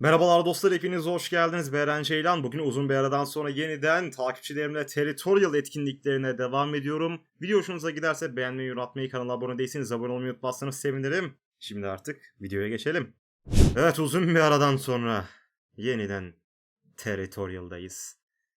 Merhabalar dostlar hepiniz hoş geldiniz. Beren Ceylan. Bugün uzun bir aradan sonra yeniden takipçilerimle Territorial etkinliklerine devam ediyorum. Video hoşunuza giderse beğenmeyi, yorum atmayı, kanala abone değilseniz abone olmayı unutmazsanız sevinirim. Şimdi artık videoya geçelim. Evet uzun bir aradan sonra yeniden Territorial'dayız.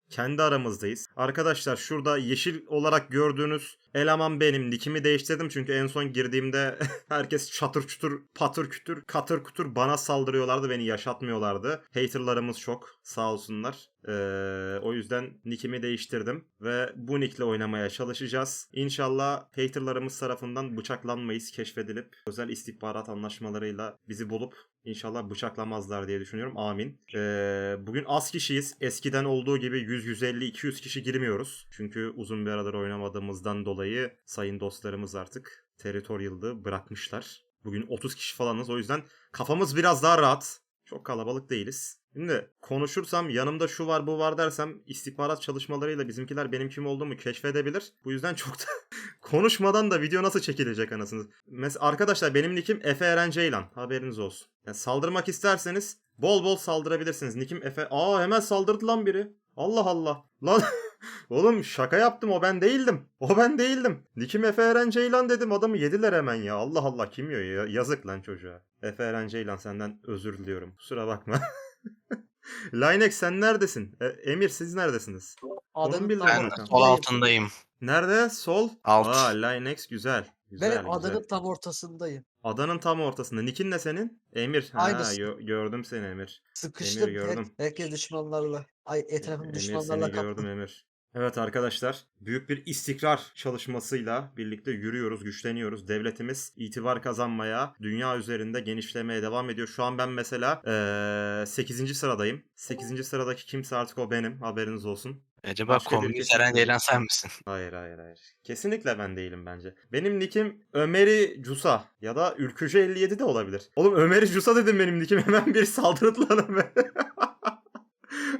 Kendi aramızdayız. Arkadaşlar şurada yeşil olarak gördüğünüz eleman benim. Nickimi değiştirdim çünkü en son girdiğimde herkes çatır çutur, patır kütür, katır kutur bana saldırıyorlardı. Beni yaşatmıyorlardı. Haterlarımız çok. Sağ olsunlar. Ee, o yüzden nickimi değiştirdim. Ve bu nickle oynamaya çalışacağız. İnşallah haterlarımız tarafından bıçaklanmayız. Keşfedilip özel istihbarat anlaşmalarıyla bizi bulup İnşallah bıçaklamazlar diye düşünüyorum. Amin. Ee, bugün az kişiyiz. Eskiden olduğu gibi 100, 150, 200 kişi girmiyoruz. Çünkü uzun bir aradır oynamadığımızdan dolayı sayın dostlarımız artık Territorial'dı bırakmışlar. Bugün 30 kişi falanız. O yüzden kafamız biraz daha rahat. Çok kalabalık değiliz. Şimdi konuşursam yanımda şu var bu var dersem istihbarat çalışmalarıyla bizimkiler benim kim olduğumu keşfedebilir. Bu yüzden çok da konuşmadan da video nasıl çekilecek anasını. Mes arkadaşlar benim nickim Efe Eren Ceylan. Haberiniz olsun. Yani saldırmak isterseniz bol bol saldırabilirsiniz. Nickim Efe... Aa hemen saldırdı lan biri. Allah Allah. Lan oğlum şaka yaptım o ben değildim. O ben değildim. Nickim Efe Eren Ceylan dedim adamı yediler hemen ya. Allah Allah kim yiyor ya. Yazık lan çocuğa. Efe Eren Ceylan senden özür diliyorum. Kusura bakma. Linex sen neredesin? E, Emir siz neredesiniz? Adanın bir Ben bakalım. sol altındayım. Nerede? Sol. Alt. Aa Linex güzel. Güzel, Ben adanın güzel. tam ortasındayım. Adanın tam ortasında. Nick'in ne senin? Emir. Ha, Aynısı. gö- gördüm seni Emir. Sıkıştım. Emir gördüm. herkes düşmanlarla. Ay etrafım Emir düşmanlarla seni gördüm kaplı. Emir. Evet arkadaşlar, büyük bir istikrar çalışmasıyla birlikte yürüyoruz, güçleniyoruz. Devletimiz itibar kazanmaya, dünya üzerinde genişlemeye devam ediyor. Şu an ben mesela eee 8. sıradayım. 8. sıradaki kimse artık o benim, haberiniz olsun. Acaba Başka komünist Eren. Ceylan sen misin? Hayır hayır hayır. Kesinlikle ben değilim bence. Benim nickim Ömeri Cusa ya da Ülkücü 57 de olabilir. Oğlum Ömeri Cusa dedim benim nickim hemen bir saldırdı lan Ömer.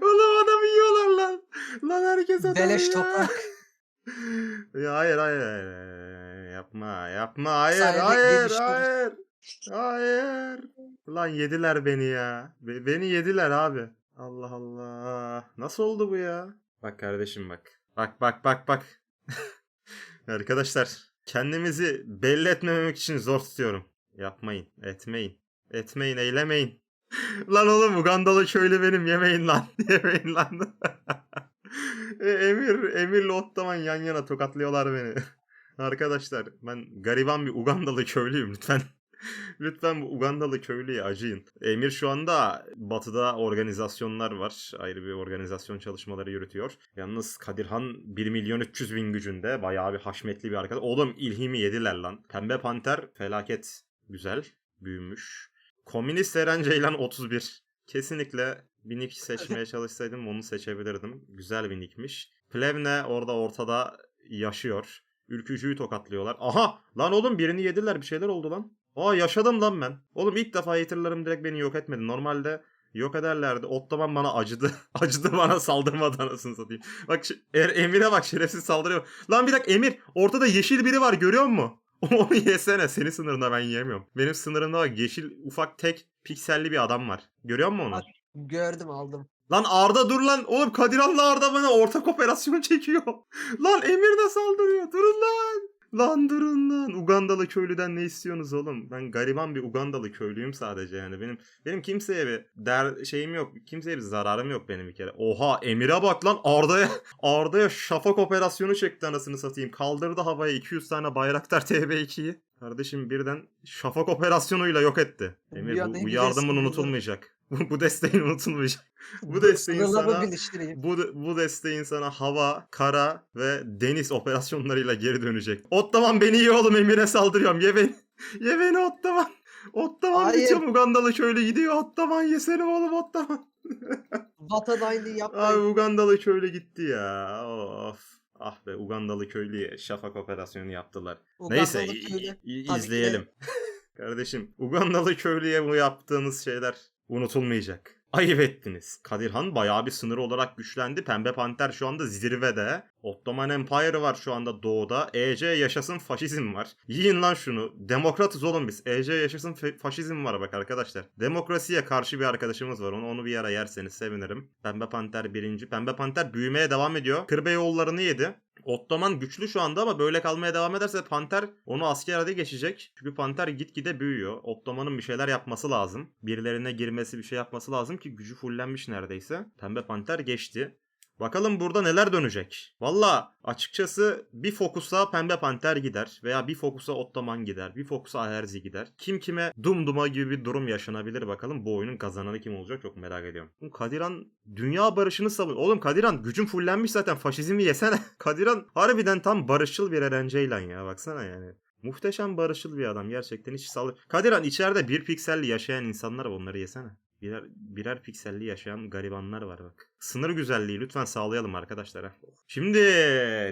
Oğlum adamı yiyorlar lan. Herkes adamı Beleş ya. toprak. Ya hayır hayır hayır. Yapma yapma hayır Sayende hayır hayır. Hayır. Lan yediler beni ya. Be- beni yediler abi. Allah Allah. Nasıl oldu bu ya? Bak kardeşim bak. Bak bak bak bak. Arkadaşlar kendimizi belli etmemek için zor tutuyorum. Yapmayın, etmeyin. Etmeyin, eylemeyin. lan oğlum Ugandalı köylü benim yemeyin lan. yemeyin lan. E, Emir, Emir'le Ottaman yan yana tokatlıyorlar beni. Arkadaşlar ben gariban bir Ugandalı köylüyüm lütfen. Lütfen bu Ugandalı köylüye acıyın. Emir şu anda batıda organizasyonlar var. Ayrı bir organizasyon çalışmaları yürütüyor. Yalnız Kadirhan 1 milyon 300 bin gücünde. Bayağı bir haşmetli bir arkadaş. Oğlum ilhimi yediler lan. Pembe Panter felaket güzel. Büyümüş. Komünist Eren Ceylan 31. Kesinlikle bir nick seçmeye çalışsaydım onu seçebilirdim. Güzel bir nickmiş. Plevne orada ortada yaşıyor. Ülkücüyü tokatlıyorlar. Aha! Lan oğlum birini yediler bir şeyler oldu lan. Aa yaşadım lan ben. Oğlum ilk defa haterlarım direkt beni yok etmedi. Normalde yok ederlerdi. Ottoman bana acıdı. acıdı bana saldırmadı anasını satayım. Bak er, Emir'e bak şerefsiz saldırıyor. Lan bir dakika Emir ortada yeşil biri var görüyor musun? Onu yesene. Senin sınırında ben yiyemiyorum. Benim sınırımda bak yeşil ufak tek pikselli bir adam var. Görüyor musun onu? Gördüm aldım. Lan Arda dur lan. Oğlum Kadirhan'la Arda bana ortak operasyon çekiyor. lan Emir de saldırıyor. Durun lan. Lan durun lan. Ugandalı köylüden ne istiyorsunuz oğlum? Ben gariban bir Ugandalı köylüyüm sadece yani. Benim benim kimseye bir der şeyim yok. Kimseye bir zararım yok benim bir kere. Oha Emir'e bak lan Arda'ya Arda'ya şafak operasyonu çekti anasını satayım. Kaldırdı havaya 200 tane Bayraktar TB2'yi. Kardeşim birden şafak operasyonuyla yok etti. Emir bu, bu yardımın unutulmayacak. Bu, bu desteğin unutulmayacak. Bu desteğin sana bu, bu desteğin sana hava, kara ve deniz operasyonlarıyla geri dönecek. Ottoman beni ye oğlum Emir'e saldırıyorum. Ye beni. Ye beni Ottoman. Ottoman bitiyor Ugandalı köylü gidiyor. Ottoman yesene oğlum Ottoman. Vatan hainliği Abi yapmayın. Ugandalı köylü gitti ya. Of. Ah be Ugandalı köylüye şafak operasyonu yaptılar. Neyse Ugandalı i- köylü. izleyelim. Kardeşim Ugandalı köylüye bu yaptığınız şeyler unutulmayacak. Ayıp ettiniz. Kadirhan bayağı bir sınır olarak güçlendi. Pembe Panter şu anda zirvede. Ottoman Empire var şu anda doğuda. EC yaşasın faşizm var. Yiyin lan şunu. Demokratız oğlum biz. EC yaşasın faşizm var bak arkadaşlar. Demokrasiye karşı bir arkadaşımız var. Onu, onu bir ara yerseniz sevinirim. Pembe Panter birinci. Pembe Panter büyümeye devam ediyor. Kırbeyoğullarını yedi. Ottoman güçlü şu anda ama böyle kalmaya devam ederse Panter onu asker adı geçecek. Çünkü Panter gitgide büyüyor. Ottoman'ın bir şeyler yapması lazım. Birilerine girmesi bir şey yapması lazım ki gücü fullenmiş neredeyse. Pembe Panter geçti. Bakalım burada neler dönecek. Valla açıkçası bir fokusa Pembe Panter gider veya bir fokusa Ottoman gider, bir fokusa Aherzi gider. Kim kime dumduma gibi bir durum yaşanabilir bakalım. Bu oyunun kazananı kim olacak çok merak ediyorum. Kadiran dünya barışını savun. Oğlum Kadiran gücün fullenmiş zaten faşizmi yesene. Kadiran harbiden tam barışçıl bir Eren Ceylan ya baksana yani. Muhteşem barışçıl bir adam gerçekten hiç sağlı. Kadiran içeride bir pikselli yaşayan insanlar var onları yesene. Birer, birer pikselli yaşayan garibanlar var bak. Sınır güzelliği lütfen sağlayalım arkadaşlar. ha. Şimdi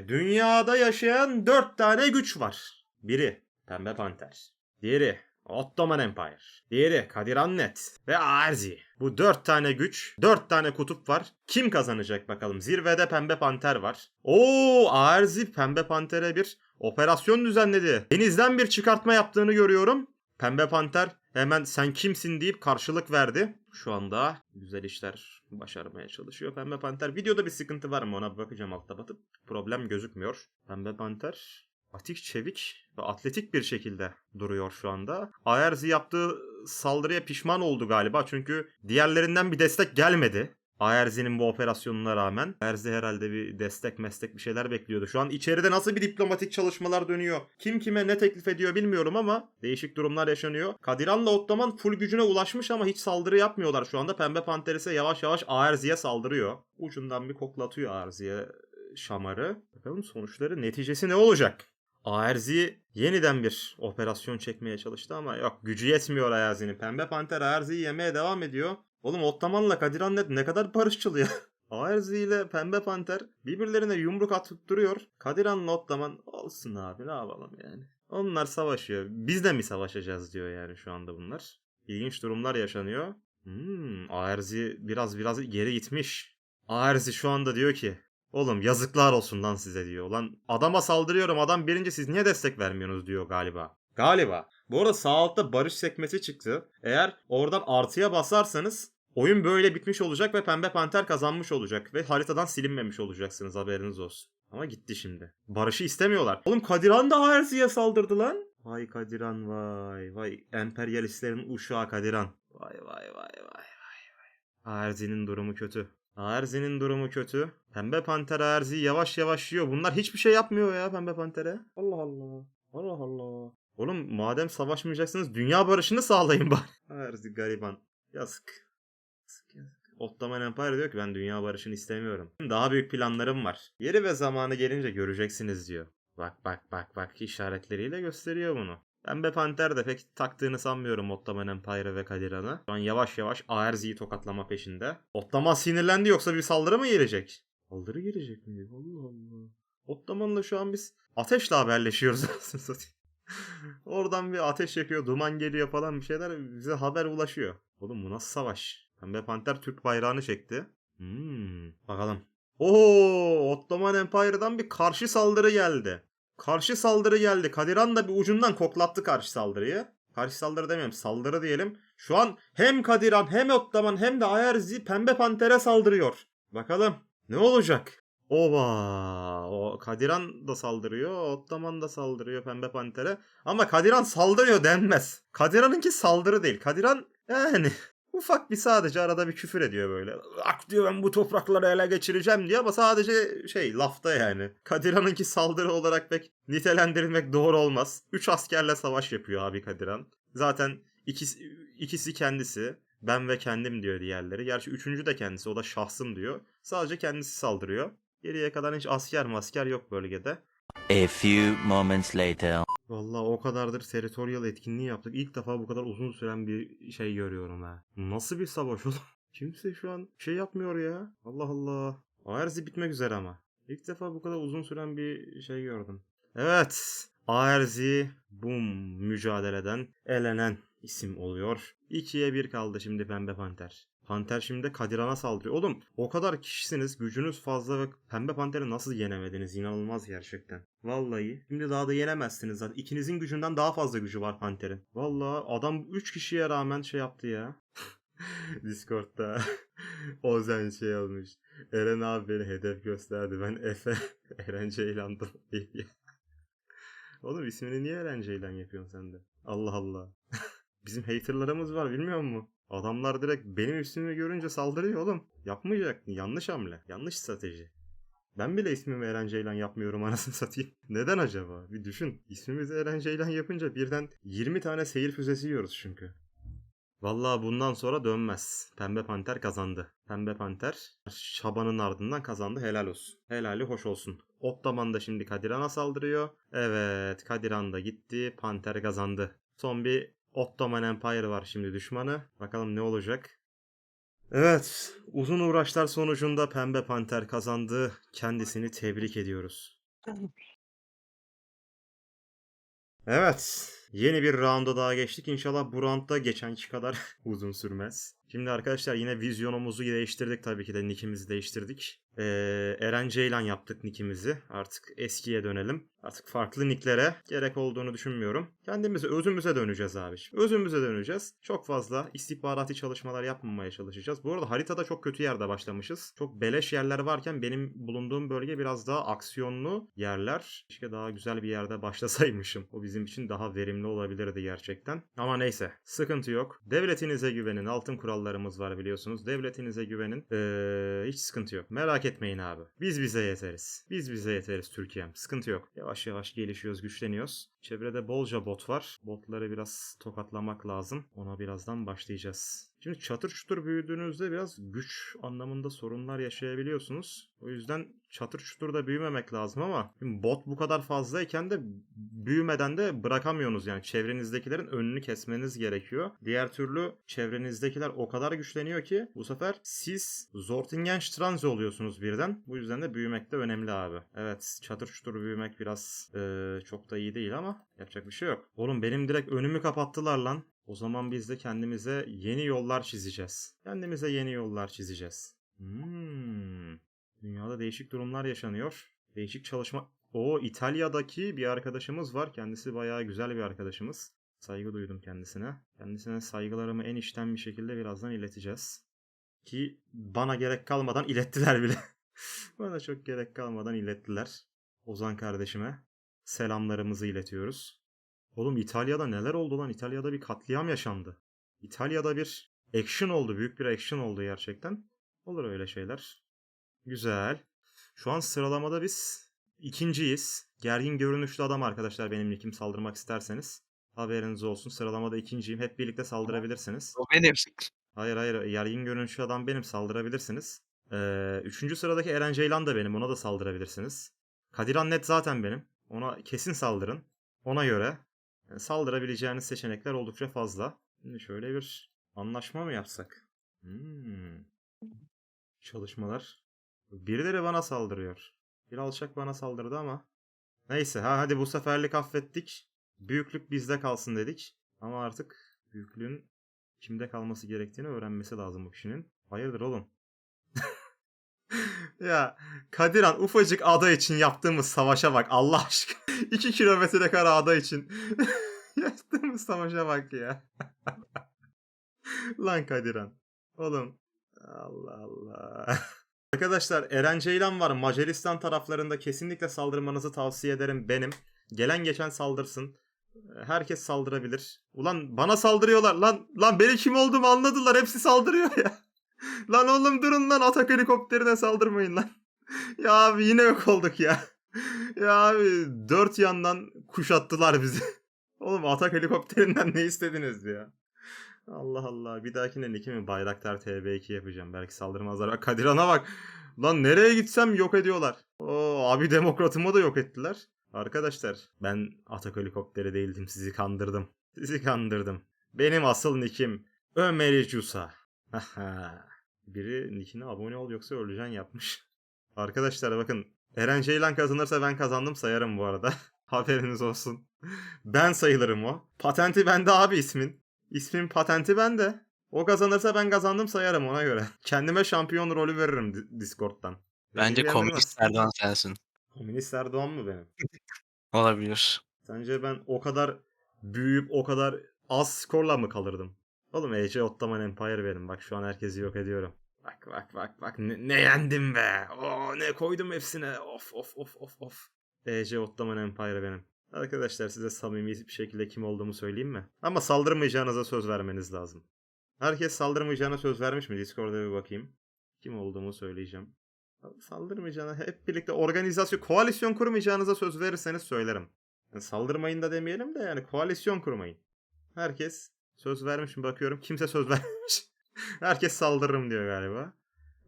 dünyada yaşayan dört tane güç var. Biri Pembe Panter. Diğeri Ottoman Empire. Diğeri Kadirannet ve Arzi. Bu dört tane güç, dört tane kutup var. Kim kazanacak bakalım? Zirvede Pembe Panter var. Oo Arzi Pembe Panter'e bir operasyon düzenledi. Denizden bir çıkartma yaptığını görüyorum. Pembe Panter hemen sen kimsin deyip karşılık verdi. Şu anda güzel işler başarmaya çalışıyor. Pembe Panter videoda bir sıkıntı var mı ona bakacağım altta batıp. Problem gözükmüyor. Pembe Panter atik çevik ve atletik bir şekilde duruyor şu anda. Ayerzi yaptığı saldırıya pişman oldu galiba çünkü diğerlerinden bir destek gelmedi. Ayerzi'nin bu operasyonuna rağmen Ayerzi herhalde bir destek meslek bir şeyler bekliyordu. Şu an içeride nasıl bir diplomatik çalışmalar dönüyor? Kim kime ne teklif ediyor bilmiyorum ama değişik durumlar yaşanıyor. Kadiran'la Ottoman full gücüne ulaşmış ama hiç saldırı yapmıyorlar şu anda. Pembe Panter ise yavaş yavaş Ayerzi'ye saldırıyor. Ucundan bir koklatıyor Ayerzi'ye şamarı. Bakalım sonuçları neticesi ne olacak? Aerzi yeniden bir operasyon çekmeye çalıştı ama yok gücü yetmiyor Ayerzi'nin. Pembe Panter Aerzi'yi yemeye devam ediyor. Oğlum Ottoman'la Kadirannet ne kadar barışçıl ya. Aerzi ile Pembe Panter birbirlerine yumruk atıp duruyor. Kadiran'la Ottoman olsun abi ne yapalım yani. Onlar savaşıyor. Biz de mi savaşacağız diyor yani şu anda bunlar. İlginç durumlar yaşanıyor. Hmm, Aerzi biraz biraz geri gitmiş. Aerzi şu anda diyor ki Oğlum yazıklar olsun lan size diyor. Lan adama saldırıyorum adam birinci siz niye destek vermiyorsunuz diyor galiba. Galiba. Bu arada sağ altta barış sekmesi çıktı. Eğer oradan artıya basarsanız oyun böyle bitmiş olacak ve Pembe Panter kazanmış olacak. Ve haritadan silinmemiş olacaksınız haberiniz olsun. Ama gitti şimdi. Barışı istemiyorlar. Oğlum Kadiran da Herzi'ye saldırdı lan. Vay Kadiran vay. Vay emperyalistlerin uşağı Kadiran. Vay vay vay vay vay. Erzi'nin durumu kötü. Erzi'nin durumu kötü. Pembe Panter Erzi yavaş yavaş yiyor. Bunlar hiçbir şey yapmıyor ya Pembe Panter'e. Allah Allah. Allah Allah. Oğlum madem savaşmayacaksınız dünya barışını sağlayın bari. Erzi gariban. Yazık. Yazık yazık. Ottoman Empire diyor ki ben dünya barışını istemiyorum. Daha büyük planlarım var. Yeri ve zamanı gelince göreceksiniz diyor. Bak bak bak bak işaretleriyle gösteriyor bunu. Pembe Panter de pek taktığını sanmıyorum Ottoman Empire ve Kadiran'ı. Şu an yavaş yavaş Aerzi'yi tokatlama peşinde. Ottoman sinirlendi yoksa bir saldırı mı gelecek? Saldırı gelecek mi? Allah Allah. Ottoman'la şu an biz ateşle haberleşiyoruz. satayım. Oradan bir ateş yakıyor, duman geliyor falan bir şeyler bize haber ulaşıyor. Oğlum bu nasıl savaş? Pembe Panter Türk bayrağını çekti. Hmm, bakalım. Oo, Ottoman Empire'dan bir karşı saldırı geldi. Karşı saldırı geldi. Kadiran da bir ucundan koklattı karşı saldırıyı. Karşı saldırı demiyorum saldırı diyelim. Şu an hem Kadiran hem Ottoman hem de Ayerzi Pembe Panter'e saldırıyor. Bakalım ne olacak? Oba! O Kadiran da saldırıyor, Ottoman da saldırıyor Pembe Panter'e. Ama Kadiran saldırıyor denmez. Kadiran'ınki saldırı değil. Kadiran yani ufak bir sadece arada bir küfür ediyor böyle. Ak diyor ben bu toprakları ele geçireceğim diyor ama sadece şey lafta yani. Kadiran'ınki saldırı olarak pek nitelendirilmek doğru olmaz. Üç askerle savaş yapıyor abi Kadiran. Zaten ikisi, ikisi kendisi. Ben ve kendim diyor diğerleri. Gerçi üçüncü de kendisi. O da şahsım diyor. Sadece kendisi saldırıyor. Geriye kadar hiç asker masker yok bölgede. A few moments later. Vallahi o kadardır territorial etkinliği yaptık. İlk defa bu kadar uzun süren bir şey görüyorum ha. Nasıl bir savaş oğlum? Kimse şu an şey yapmıyor ya. Allah Allah. Aerzi bitmek üzere ama. İlk defa bu kadar uzun süren bir şey gördüm. Evet. Aerzi bum mücadeleden elenen isim oluyor. 2'ye 1 kaldı şimdi Pembe Panter. Panter şimdi de Kadiran'a saldırıyor. Oğlum o kadar kişisiniz, gücünüz fazla ve Pembe Panter'i nasıl yenemediniz? İnanılmaz gerçekten. Vallahi. Şimdi daha da yenemezsiniz zaten. İkinizin gücünden daha fazla gücü var Panter'in. Vallahi adam 3 kişiye rağmen şey yaptı ya. Discord'da Ozen şey olmuş. Eren abi beni hedef gösterdi. Ben Efe. Eren Ceylan'dım. Oğlum ismini niye Eren Ceylan yapıyorsun sen de? Allah Allah. Bizim haterlarımız var bilmiyor musun? Adamlar direkt benim ismimi görünce saldırıyor oğlum. Yapmayacak. Yanlış hamle. Yanlış strateji. Ben bile ismimi Eren Ceylan yapmıyorum anasını satayım. Neden acaba? Bir düşün. İsmimizi Eren Ceylan yapınca birden 20 tane seyir füzesi yiyoruz çünkü. Vallahi bundan sonra dönmez. Pembe Panter kazandı. Pembe Panter çabanın ardından kazandı. Helal olsun. Helali hoş olsun. Ottoman da şimdi Kadiran'a saldırıyor. Evet Kadiran da gitti. Panter kazandı. Son bir Ottoman Empire var şimdi düşmanı. Bakalım ne olacak. Evet, uzun uğraşlar sonucunda Pembe Panter kazandı. Kendisini tebrik ediyoruz. Evet, yeni bir rounda daha geçtik. İnşallah bu roundda geçenki kadar uzun sürmez. Şimdi arkadaşlar yine vizyonumuzu değiştirdik tabii ki de nickimizi değiştirdik. Ee, Eren Ceylan yaptık nickimizi. Artık eskiye dönelim. Artık farklı nicklere gerek olduğunu düşünmüyorum. Kendimize, özümüze döneceğiz abi. Özümüze döneceğiz. Çok fazla istihbarati çalışmalar yapmamaya çalışacağız. Bu arada haritada çok kötü yerde başlamışız. Çok beleş yerler varken benim bulunduğum bölge biraz daha aksiyonlu yerler. Keşke daha güzel bir yerde başlasaymışım. O bizim için daha verimli olabilirdi gerçekten. Ama neyse. Sıkıntı yok. Devletinize güvenin. Altın kurallarımız var biliyorsunuz. Devletinize güvenin. Ee, hiç sıkıntı yok. Merak etmeyin abi. Biz bize yeteriz. Biz bize yeteriz Türkiye'm. Sıkıntı yok. Yavaş yavaş gelişiyoruz, güçleniyoruz. Çevrede bolca bot var. Botları biraz tokatlamak lazım. Ona birazdan başlayacağız. Şimdi çatır çutur büyüdüğünüzde biraz güç anlamında sorunlar yaşayabiliyorsunuz. O yüzden çatır çutur da büyümemek lazım ama bot bu kadar fazlayken de büyümeden de bırakamıyorsunuz yani çevrenizdekilerin önünü kesmeniz gerekiyor. Diğer türlü çevrenizdekiler o kadar güçleniyor ki bu sefer siz Zortingenstranze oluyorsunuz birden. Bu yüzden de büyümek de önemli abi. Evet çatır çutur büyümek biraz eee, çok da iyi değil ama yapacak bir şey yok. Oğlum benim direkt önümü kapattılar lan. O zaman biz de kendimize yeni yollar çizeceğiz. Kendimize yeni yollar çizeceğiz. Hmm. Dünyada değişik durumlar yaşanıyor. Değişik çalışma... O İtalya'daki bir arkadaşımız var. Kendisi bayağı güzel bir arkadaşımız. Saygı duydum kendisine. Kendisine saygılarımı en içten bir şekilde birazdan ileteceğiz. Ki bana gerek kalmadan ilettiler bile. bana çok gerek kalmadan ilettiler. Ozan kardeşime selamlarımızı iletiyoruz. Oğlum İtalya'da neler oldu lan? İtalya'da bir katliam yaşandı. İtalya'da bir action oldu. Büyük bir action oldu gerçekten. Olur öyle şeyler. Güzel. Şu an sıralamada biz ikinciyiz. Gergin görünüşlü adam arkadaşlar benim nickim saldırmak isterseniz. Haberiniz olsun. Sıralamada ikinciyim. Hep birlikte saldırabilirsiniz. O benim. Hayır hayır. Gergin görünüşlü adam benim. Saldırabilirsiniz. Ee, üçüncü sıradaki Eren Ceylan da benim. Ona da saldırabilirsiniz. Kadiran Net zaten benim. Ona kesin saldırın. Ona göre saldırabileceğiniz seçenekler oldukça fazla. Şimdi şöyle bir anlaşma mı yapsak? Hmm. Çalışmalar. Birileri bana saldırıyor. Bir alçak bana saldırdı ama. Neyse ha hadi bu seferlik affettik. Büyüklük bizde kalsın dedik. Ama artık büyüklüğün kimde kalması gerektiğini öğrenmesi lazım bu kişinin. Hayırdır oğlum? Ya Kadiran ufacık ada için yaptığımız savaşa bak Allah aşkına. 2 kilometre kare ada için yaptığımız savaşa bak ya. Lan Kadiran. Oğlum. Allah Allah. Arkadaşlar Eren Ceylan var. Macaristan taraflarında kesinlikle saldırmanızı tavsiye ederim benim. Gelen geçen saldırsın. Herkes saldırabilir. Ulan bana saldırıyorlar. Lan lan beni kim olduğumu anladılar. Hepsi saldırıyor ya. lan oğlum durun lan atak helikopterine saldırmayın lan. ya abi yine yok olduk ya. ya abi dört yandan kuşattılar bizi. oğlum atak helikopterinden ne istediniz ya? Allah Allah. Bir dahakine nickimi Bayraktar TB2 yapacağım. Belki saldırmazlar. Bak Kadiran'a bak. Lan nereye gitsem yok ediyorlar. Oo, abi demokratımı da yok ettiler. Arkadaşlar ben atak helikopteri değildim. Sizi kandırdım. Sizi kandırdım. Benim asıl nickim Ömer Cusa. Biri nickine abone ol yoksa öleceksin yapmış. Arkadaşlar bakın Eren Ceylan kazanırsa ben kazandım sayarım bu arada. Haberiniz olsun. Ben sayılırım o. Patenti bende abi ismin. İsmin patenti bende. O kazanırsa ben kazandım sayarım ona göre. Kendime şampiyon rolü veririm Di- Discord'dan. Bence Beni komünist. Erdoğan sensin. Komünist Erdoğan mı benim? Olabilir. Sence ben o kadar büyüyüp o kadar az skorla mı kalırdım? Oğlum Age Ottoman Empire benim. Bak şu an herkesi yok ediyorum. Bak bak bak bak ne, ne yendim be. Oo, ne koydum hepsine. Of of of of of. Age Ottoman Empire benim. Arkadaşlar size samimi bir şekilde kim olduğumu söyleyeyim mi? Ama saldırmayacağınıza söz vermeniz lazım. Herkes saldırmayacağına söz vermiş mi? Discord'da bir bakayım. Kim olduğumu söyleyeceğim. Saldırmayacağına hep birlikte organizasyon, koalisyon kurmayacağınıza söz verirseniz söylerim. Yani saldırmayın da demeyelim de yani koalisyon kurmayın. Herkes söz vermiş mi bakıyorum. Kimse söz vermemiş. Herkes saldırırım diyor galiba.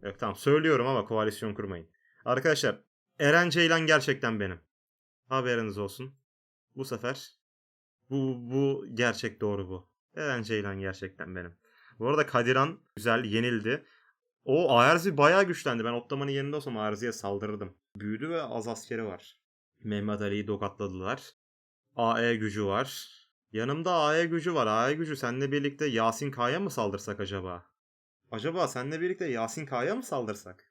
Yok tamam söylüyorum ama koalisyon kurmayın. Arkadaşlar Eren Ceylan gerçekten benim. Haberiniz olsun. Bu sefer bu, bu gerçek doğru bu. Eren Ceylan gerçekten benim. Bu arada Kadiran güzel yenildi. O Ayarzi bayağı güçlendi. Ben Ottoman'ın yerinde olsam Ayarzi'ye saldırırdım. Büyüdü ve az askeri var. Mehmet Ali'yi dokatladılar. AE gücü var. Yanımda AE gücü var. AE gücü seninle birlikte Yasin K'ya mı saldırsak acaba? Acaba seninle birlikte Yasin K'ya mı saldırsak?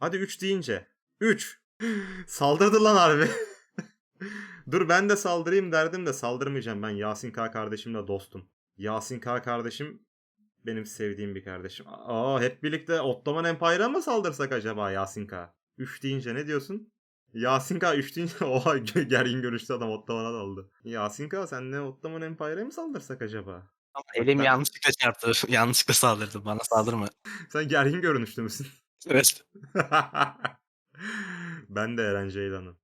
Hadi 3 deyince. 3. Saldırdı lan harbi. Dur ben de saldırayım derdim de saldırmayacağım. Ben Yasin K kardeşimle dostum. Yasin K kardeşim benim sevdiğim bir kardeşim. Aa hep birlikte Ottoman Empire'a mı saldırsak acaba Yasin K? 3 deyince ne diyorsun? Yasin K 3 deyince oha gergin görüştü adam Ottoman'a daldı. Yasin K senle Ottoman Empire'a mı saldırsak acaba? Ama elim Ben- yanlışlıkla çarptı. yanlışlıkla saldırdım. Bana saldırma. Sen gergin görünüşlü müsün? Evet. ben de Eren Ceylan'ım.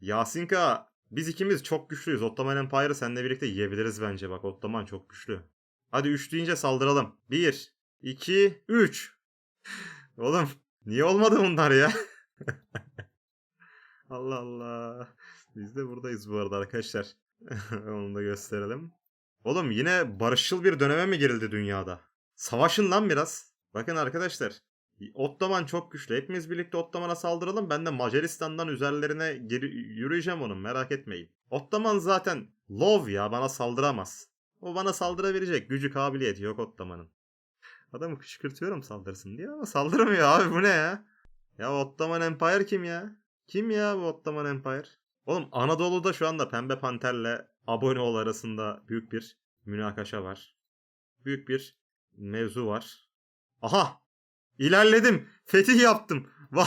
Yasin K biz ikimiz çok güçlüyüz. Ottoman Empire'ı seninle birlikte yiyebiliriz bence. Bak Ottoman çok güçlü. Hadi 3 deyince saldıralım. 1, 2, 3. Oğlum niye olmadı bunlar ya? Allah Allah. Biz de buradayız bu arada arkadaşlar. Onu da gösterelim. Oğlum yine barışçıl bir döneme mi girildi dünyada? Savaşın lan biraz. Bakın arkadaşlar. Ottoman çok güçlü. Hepimiz birlikte Ottoman'a saldıralım. Ben de Macaristan'dan üzerlerine geri yürüyeceğim onun merak etmeyin. Ottoman zaten love ya bana saldıramaz. O bana saldırabilecek gücü kabiliyeti yok Ottoman'ın. Adamı kışkırtıyorum saldırsın diye ama saldırmıyor abi bu ne ya? Ya Ottoman Empire kim ya? Kim ya bu Ottoman Empire? Oğlum Anadolu'da şu anda Pembe Panter'le abone ol arasında büyük bir münakaşa var. Büyük bir mevzu var. Aha! İlerledim. Fetih yaptım.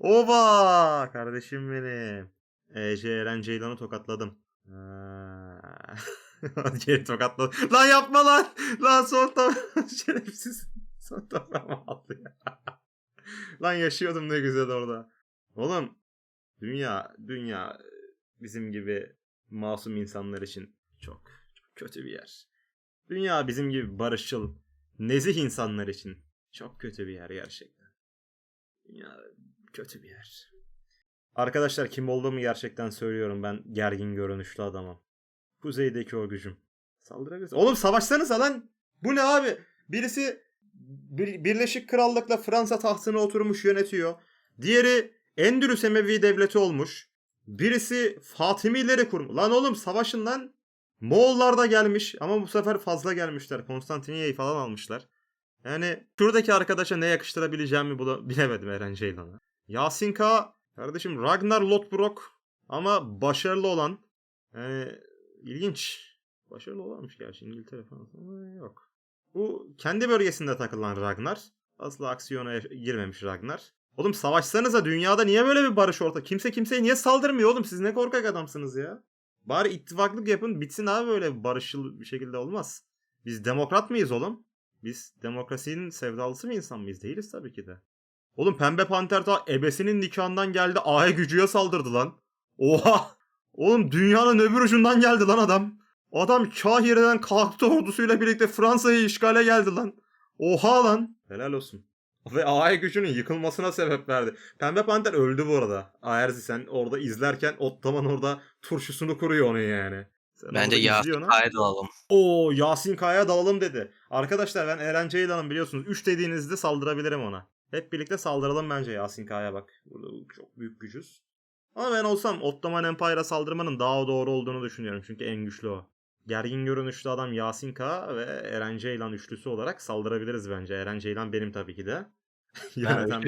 Oba! Kardeşim benim. EC Eren Ceylan'ı tokatladım. Geri tokatladım. Lan yapma lan! Lan son şerefsiz. Son tam aldı ya. lan yaşıyordum ne güzel orada. Oğlum dünya dünya bizim gibi masum insanlar için çok, çok kötü bir yer. Dünya bizim gibi barışçıl, nezih insanlar için çok kötü bir yer gerçekten. Dünya kötü bir yer. Arkadaşlar kim olduğumu gerçekten söylüyorum ben gergin görünüşlü adamım. Kuzeydeki o gücüm. Saldırabiliriz. Oğlum savaşsanıza lan. Bu ne abi? Birisi Bir- Birleşik Krallık'la Fransa tahtına oturmuş yönetiyor. Diğeri Endülüs Emevi devleti olmuş. Birisi Fatimileri kurmuş. Lan oğlum savaşın lan. Moğollar da gelmiş ama bu sefer fazla gelmişler. Konstantiniyye'yi falan almışlar. Yani şuradaki arkadaşa ne yakıştırabileceğimi bula- bilemedim Eren Ceylan'a. Yasin K. Kardeşim Ragnar Lothbrok ama başarılı olan. Yani ilginç. Başarılı olanmış gerçi İngiltere falan yok. Bu kendi bölgesinde takılan Ragnar. Asla aksiyona girmemiş Ragnar. Oğlum savaşsanıza dünyada niye böyle bir barış orta? Kimse kimseye niye saldırmıyor oğlum? Siz ne korkak adamsınız ya. Bari ittifaklık yapın bitsin abi böyle barışçıl bir şekilde olmaz. Biz demokrat mıyız oğlum? Biz demokrasinin sevdalısı mı insan mıyız? Değiliz tabii ki de. Oğlum Pembe Panter ta ebesinin nikahından geldi A'ya gücüye saldırdı lan. Oha! Oğlum dünyanın öbür ucundan geldi lan adam. Adam Kahire'den kalktı ordusuyla birlikte Fransa'yı işgale geldi lan. Oha lan. Helal olsun. Ve A'ya gücünün yıkılmasına sebep verdi. Pembe Panter öldü bu arada. Aerzi sen orada izlerken Ottoman orada turşusunu kuruyor onu yani. Sen Bence Yasin. K'ya dalalım. Oo Yasin Kaya dalalım dedi. Arkadaşlar ben Eren Ceylan'ım biliyorsunuz. 3 dediğinizde saldırabilirim ona. Hep birlikte saldıralım bence Yasin Kaya bak. Burada çok büyük gücüz. Ama ben olsam Ottoman Empire'a saldırmanın daha doğru olduğunu düşünüyorum. Çünkü en güçlü o. gergin görünüşlü adam Yasin K ve Eren Ceylan üçlüsü olarak saldırabiliriz bence. Eren Ceylan benim tabii ki de. Yöneten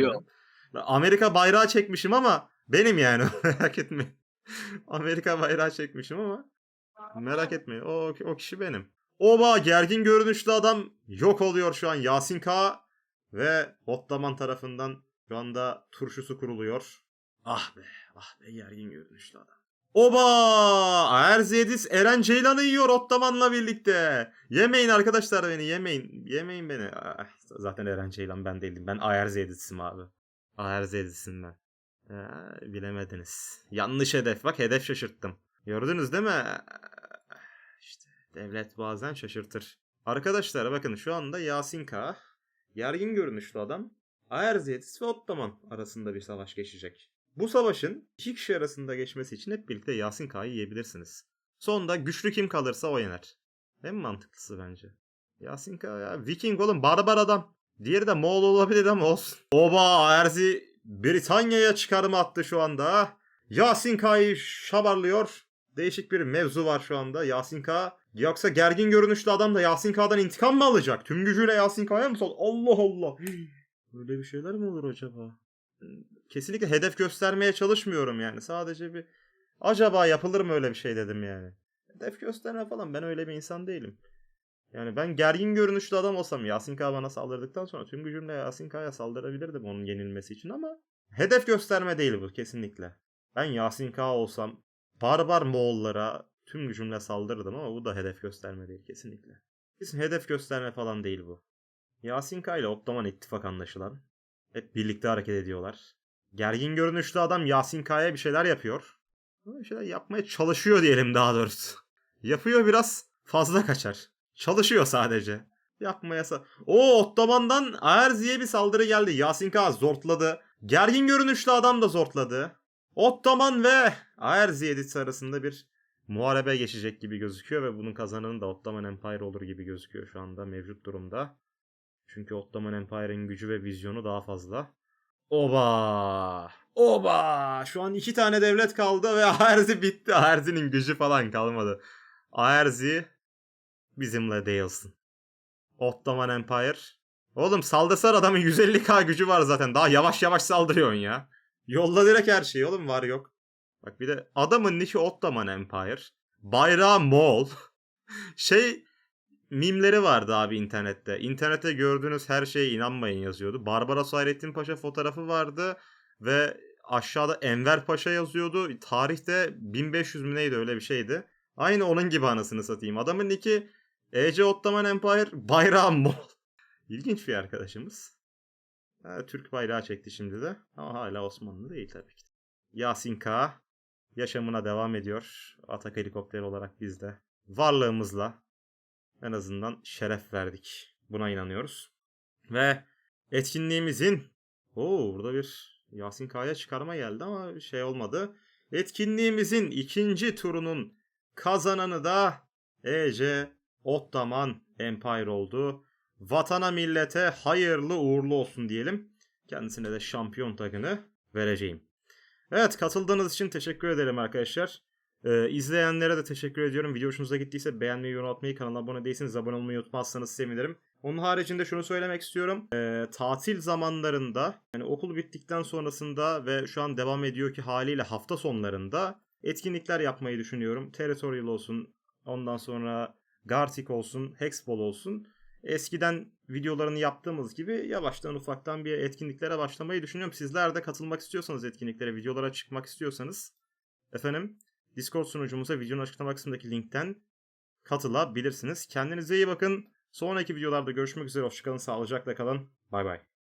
Amerika bayrağı çekmişim ama benim yani merak etmeyin. Amerika bayrağı çekmişim ama merak etmeyin. O, o kişi benim. Oba gergin görünüşlü adam yok oluyor şu an Yasin K ve Ottoman tarafından şu anda turşusu kuruluyor. Ah be ah be gergin görünüşlü adam. Oba! Erzedis Eren Ceylan'ı yiyor Ottoman'la birlikte. Yemeyin arkadaşlar beni yemeyin. Yemeyin beni. Ah, zaten Eren Ceylan ben değilim. Ben Erzedis'im abi. Erzedis'im ben. Ya, bilemediniz. Yanlış hedef. Bak hedef şaşırttım. Gördünüz değil mi? İşte devlet bazen şaşırtır. Arkadaşlar bakın şu anda Yasin K. Gergin görünüşlü adam. Erzedis ve Ottoman arasında bir savaş geçecek. Bu savaşın iki kişi arasında geçmesi için hep birlikte Yasin K'yı yiyebilirsiniz. Sonunda güçlü kim kalırsa o yener. En mantıklısı bence. Yasin K ya Viking oğlum barbar adam. Diğeri de Moğol olabilir ama olsun. Oba Erzi Britanya'ya çıkarma attı şu anda. Yasin K'yı şabarlıyor. Değişik bir mevzu var şu anda. Yasin K. Yoksa gergin görünüşlü adam da Yasin K'dan intikam mı alacak? Tüm gücüyle Yasin K'ya mı sal? Allah Allah. Böyle bir şeyler mi olur acaba? Kesinlikle hedef göstermeye çalışmıyorum yani. Sadece bir acaba yapılır mı öyle bir şey dedim yani. Hedef gösterme falan ben öyle bir insan değilim. Yani ben gergin görünüşlü adam olsam Yasin K bana saldırdıktan sonra tüm gücümle Yasin K'ya saldırabilirdim onun yenilmesi için ama hedef gösterme değil bu kesinlikle. Ben Yasin K olsam barbar Moğollara tüm gücümle saldırırdım ama bu da hedef gösterme değil kesinlikle. Kesin hedef gösterme falan değil bu. Yasin K ile Ottoman ittifak anlaşılan. Hep birlikte hareket ediyorlar. Gergin görünüşlü adam Yasin K'ya bir şeyler yapıyor. Bir şeyler yapmaya çalışıyor diyelim daha doğrusu. Yapıyor biraz fazla kaçar. Çalışıyor sadece. Yapmaya sa- O Ottoman'dan Aerzi'ye bir saldırı geldi. Yasin K zortladı. Gergin görünüşlü adam da zortladı. Ottoman ve Aerziyedis arasında bir muharebe geçecek gibi gözüküyor ve bunun kazananı da Ottoman Empire olur gibi gözüküyor şu anda mevcut durumda. Çünkü Ottoman Empire'in gücü ve vizyonu daha fazla. Oba! Oba! Şu an iki tane devlet kaldı ve Aerzi bitti. Aerzi'nin gücü falan kalmadı. Aerzi bizimle değilsin. Ottoman Empire. Oğlum saldırsan adamın 150k gücü var zaten. Daha yavaş yavaş saldırıyorsun ya. Yolla direkt her şeyi oğlum var yok. Bak bir de adamın niki Ottoman Empire. Bayrağı Moğol. şey mimleri vardı abi internette. İnternette gördüğünüz her şeye inanmayın yazıyordu. Barbaros Hayrettin Paşa fotoğrafı vardı ve aşağıda Enver Paşa yazıyordu. Tarihte 1500 mü neydi öyle bir şeydi. Aynı onun gibi anasını satayım. Adamın niki EC Ottoman Empire bayrağı Moğol. İlginç bir arkadaşımız. Ha, Türk bayrağı çekti şimdi de. Ama hala Osmanlı değil tabii ki. Yasin K. yaşamına devam ediyor. Atak helikopteri olarak biz de varlığımızla en azından şeref verdik. Buna inanıyoruz. Ve etkinliğimizin Oo burada bir Yasin K'ya çıkarma geldi ama şey olmadı. Etkinliğimizin ikinci turunun kazananı da EC Ottoman Empire oldu. Vatana millete hayırlı uğurlu olsun diyelim. Kendisine de şampiyon tagını vereceğim. Evet katıldığınız için teşekkür ederim arkadaşlar. Ee, izleyenlere de teşekkür ediyorum. Video hoşunuza gittiyse beğenmeyi, yorum atmayı, kanala abone değilseniz abone olmayı unutmazsanız sevinirim. Onun haricinde şunu söylemek istiyorum. Ee, tatil zamanlarında, yani okul bittikten sonrasında ve şu an devam ediyor ki haliyle hafta sonlarında etkinlikler yapmayı düşünüyorum. Territorial olsun, ondan sonra Gartic olsun, Hexball olsun. Eskiden videolarını yaptığımız gibi yavaştan ufaktan bir etkinliklere başlamayı düşünüyorum. Sizler de katılmak istiyorsanız etkinliklere, videolara çıkmak istiyorsanız efendim Discord sunucumuza videonun açıklama kısmındaki linkten katılabilirsiniz. Kendinize iyi bakın. Sonraki videolarda görüşmek üzere. Hoşçakalın. Sağlıcakla kalın. Bay bay.